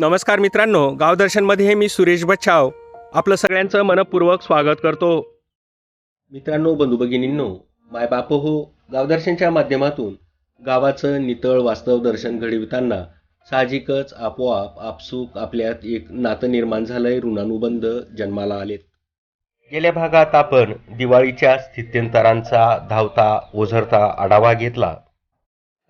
नमस्कार मित्रांनो गावदर्शनमध्ये मी सुरेश बच्छाव आपलं सगळ्यांचं मनपूर्वक स्वागत करतो. मित्रांनो बंधू भगिनींनो मायबाप हो गावदर्शनच्या माध्यमातून गावाचं नितळ वास्तव दर्शन घडविताना साहजिकच आपोआप आपसूक आपल्यात एक नातं निर्माण झालंय ऋणानुबंध जन्माला आलेत. गेल्या भागात आपण दिवाळीच्या स्थित्यंतरांचा धावता ओझरता आढावा घेतला.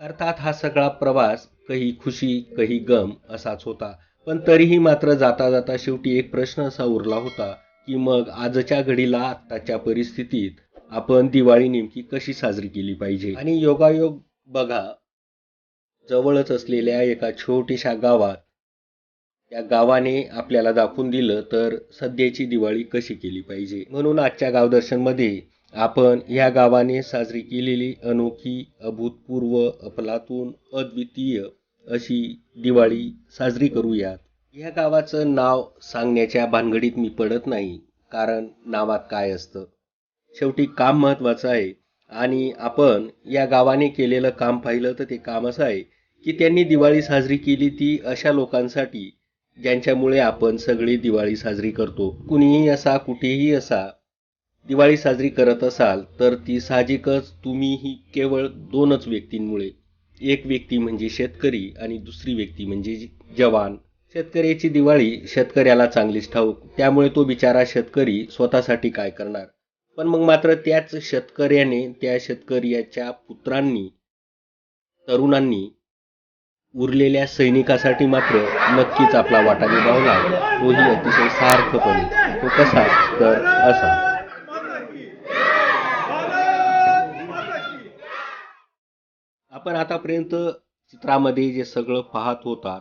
अर्थात हा सगळा प्रवास कही खुशी कही गम असाच होता. पण तरीही मात्र जाता जाता शेवटी एक प्रश्न असा उरला होता की मग आजच्या घडीला आत्ताच्या परिस्थितीत आपण दिवाळी नेमकी कशी साजरी केली पाहिजे? आणि योगायोग बघा जवळच असलेल्या एका छोट्याशा गावात त्या गावाने आपल्याला दाखवून दिलं तर सध्याची दिवाळी कशी केली पाहिजे. म्हणून आजच्या गावदर्शनमध्ये आपण या गावाने साजरी केलेली अनोखी अभूतपूर्व अफलातून अद्वितीय अशी दिवाळी साजरी करूयात. या गावाचं नाव सांगण्याच्या भानगडीत मी पडत नाही कारण नावात काय असतं? शेवटी काम महत्वाचं आहे आणि आपण या गावाने केलेलं काम पाहिलं तर ते काम असं आहे की त्यांनी दिवाळी साजरी केली ती अशा लोकांसाठी ज्यांच्यामुळे आपण सगळी दिवाळी साजरी करतो. कुणीही असा कुठेही असा दिवाळी साजरी करत असाल तर ती साहजिकच तुम्हीही केवळ दोनच व्यक्तींमुळे. एक व्यक्ती म्हणजे शेतकरी आणि दुसरी व्यक्ती म्हणजे जवान. शेतकऱ्याची दिवाळी शेतकऱ्याला चांगलीच ठाऊक त्यामुळे तो बिचारा शेतकरी स्वतःसाठी काय करणार? पण मग मात्र त्याच शेतकऱ्याने त्या शेतकऱ्याच्या पुत्रांनी तरुणांनी उरलेल्या सैनिकासाठी मात्र नक्कीच आपला वाटा निभावला. तोही अतिशय सार्थपणे तो कसा तर असा. आपण आतापर्यंत चित्रामध्ये जे सगळं पाहत होता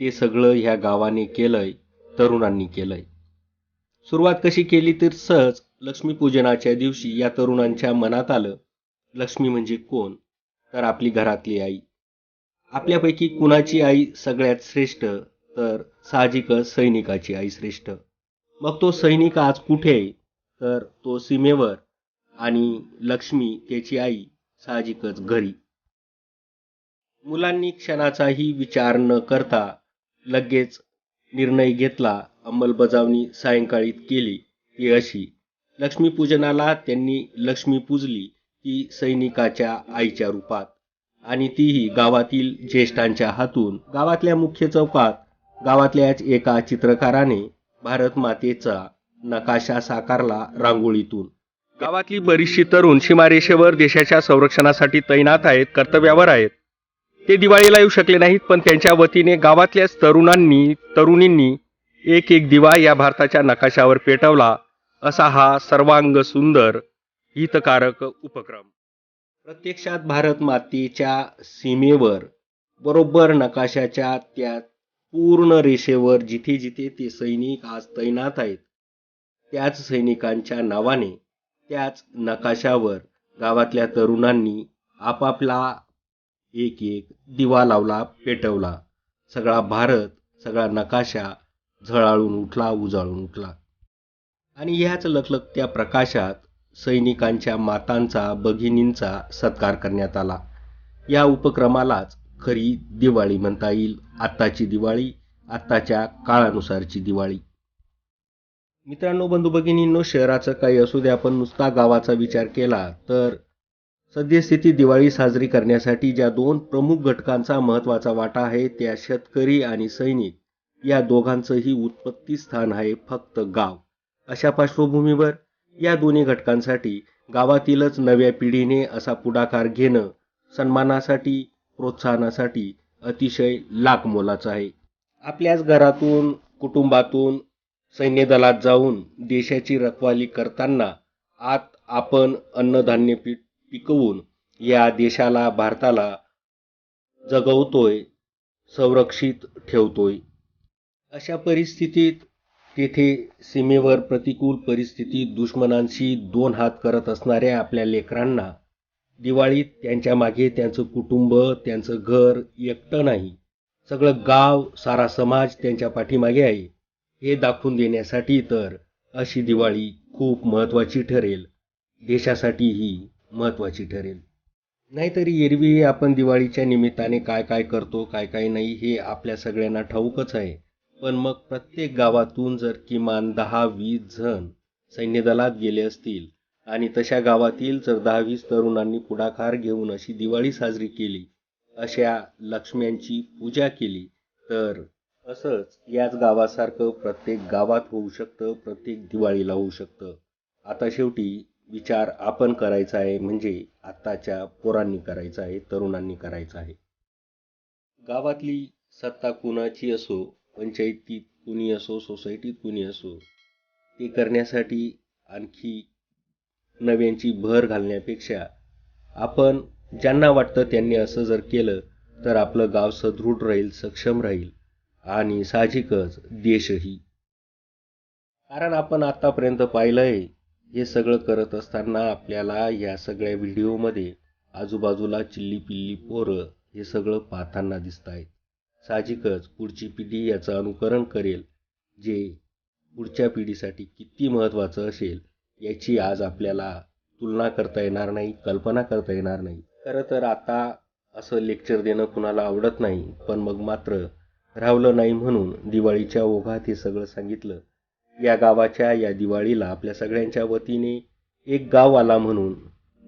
ते सगळं ह्या गावाने केलंय तरुणांनी केलंय. सुरुवात कशी केली तर सहज लक्ष्मीपूजनाच्या दिवशी या तरुणांच्या मनात आलं लक्ष्मी म्हणजे कोण? तर आपली घरातली आई. आपल्यापैकी कुणाची आई सगळ्यात श्रेष्ठ? तर साहजिकच सैनिकाची आई श्रेष्ठ. मग तो सैनिक आज कुठे आहे? तर तो सीमेवर. आणि लक्ष्मी त्याची आई साहजिकच घरी. मुलांनी क्षणाचाही विचार न करता लगेच निर्णय घेतला अंमलबजावणी सायंकाळीत केली ती अशी. लक्ष्मीपूजनाला त्यांनी लक्ष्मी पूजली ती सैनिकाच्या आईच्या रूपात आणि तीही गावातील ज्येष्ठांच्या हातून. गावातल्या मुख्य चौकात गावातल्याच एका चित्रकाराने भारत मातेचा नकाशा साकारला रांगोळीतून. गावातली बरीचशी तरुण सीमारेषेवर देशाच्या संरक्षणासाठी तैनात आहेत कर्तव्यावर आहेत. ते दिवाळीला येऊ शकले नाहीत पण त्यांच्या वतीने गावातल्याच तरुणांनी तरुणींनी एक एक दिवा या भारताच्या नकाशावर पेटवला. असा हा सर्वांग सुंदर हितकारक उपक्रम. प्रत्यक्षात भारत मातेच्या सीमेवर बरोबर नकाशाच्या त्या पूर्ण रेषेवर जिथे जिथे ते सैनिक आज तैनात आहेत त्याच सैनिकांच्या नावाने त्याच नकाशावर गावातल्या तरुणांनी आपापला एक एक दिवा लावला पेटवला. सगळा भारत सगळा नकाशा झळाळून उठला उजाळून उठला. आणि ह्याच लखलखत्या प्रकाशात सैनिकांच्या मातांचा भगिनींचा सत्कार करण्यात आला. या उपक्रमालाच खरी दिवाळी म्हणता येईल. आत्ताची दिवाळी आत्ताच्या काळानुसारची दिवाळी. मित्रांनो बंधू भगिनींनो शहराचं काही असू द्या आपण नुसता गावाचा विचार केला तर सद्यस्थिती दिवाळी साजरी करण्यासाठी ज्या दोन प्रमुख घटकांचा महत्त्वाचा वाटा आहे त्या शेतकरी आणि सैनिक या दोघांचंही उत्पत्ती स्थान आहे फक्त गाव. अशा पार्श्वभूमीवर या दोन्ही घटकांसाठी गावातीलच नव्या पिढीने असा पुढाकार घेणं सन्मानासाठी प्रोत्साहनासाठी अतिशय लाख मोलाचं आहे. आपल्याच घरातून कुटुंबातून सैन्यदलात जाऊन देशाची रखवाली करताना आत आपण अन्नधान्य पी पिकवून या देशाला भारताला जगवतोय संरक्षित ठेवतोय. अशा परिस्थितीत तेथे सीमेवर प्रतिकूल परिस्थितीत दुश्मनांशी दोन हात करत असणाऱ्या आपल्या लेकरांना दिवाळीत त्यांच्या मागे त्यांचं कुटुंब त्यांचं घर एकटं नाही. सगळं गाव सारा समाज त्यांच्या पाठीमागे आहे. हे दाखवून देण्यासाठी तर अशी दिवाळी खूप महत्त्वाची ठरेल. देशासाठीही महत्त्वाची ठरेल. नाहीतरी एरवी आपण दिवाळीच्या निमित्ताने काय काय करतो काय काय नाही हे आपल्या सगळ्यांना ठाऊकच आहे. पण मग प्रत्येक गावातून जर किमान दहा वीस जण सैन्यदलात गेले असतील आणि तशा गावातील जर दहा वीस तरुणांनी पुढाकार घेऊन अशी दिवाळी साजरी केली अशा लक्ष्म्यांची पूजा केली तर असंच याच गावासारखं प्रत्येक गावात होऊ शकतं प्रत्येक दिवाळीला होऊ शकतं. आता शेवटी विचार आपण करायचा आहे म्हणजे आत्ताच्या पोरांनी करायचा आहे तरुणांनी करायचा आहे. गावातली सत्ता कुणाची असो पंचायतीत कुणी असो सोसायटीत कुणी असो ते करण्यासाठी आणखी नव्यांची भर घालण्यापेक्षा आपण ज्यांना वाटतं त्यांनी असं जर केलं तर आपलं गाव सदृढ राहील सक्षम राहील. आणि साहजिकच देशही. कारण आपण आतापर्यंत पाहिलंय हे सगळं करत असताना आपल्याला या सगळ्या व्हिडिओमध्ये आजूबाजूला चिल्ली पिल्ली पोरं हे सगळं पाहताना दिसत आहेत साहजिकच पुढची पिढी याचं अनुकरण करेल जे पुढच्या पिढीसाठी किती महत्त्वाचं असेल याची आज आपल्याला तुलना करता येणार नाही कल्पना करता येणार नाही. खरं तर आता असं लेक्चर देणं कुणाला आवडत नाही पण मग मात्र राहवलं नाही म्हणून दिवाळीच्या ओघात हे सगळं सांगितलं. या गावाच्या या दिवाळीला आपल्या सगळ्यांच्या वतीने एक गाव आला म्हणून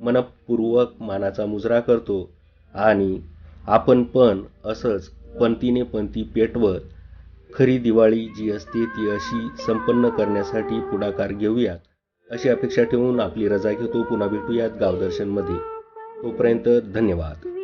मनपूर्वक मानाचा मुजरा करतो आणि आपण पण असंच पंथीने पंथी पेटवत खरी दिवाळी जी असते ती अशी संपन्न करण्यासाठी पुढाकार घेऊयात अशी अपेक्षा ठेवून आपली रजा घेतो. पुन्हा भेटूयात गावदर्शनमध्ये. तोपर्यंत धन्यवाद.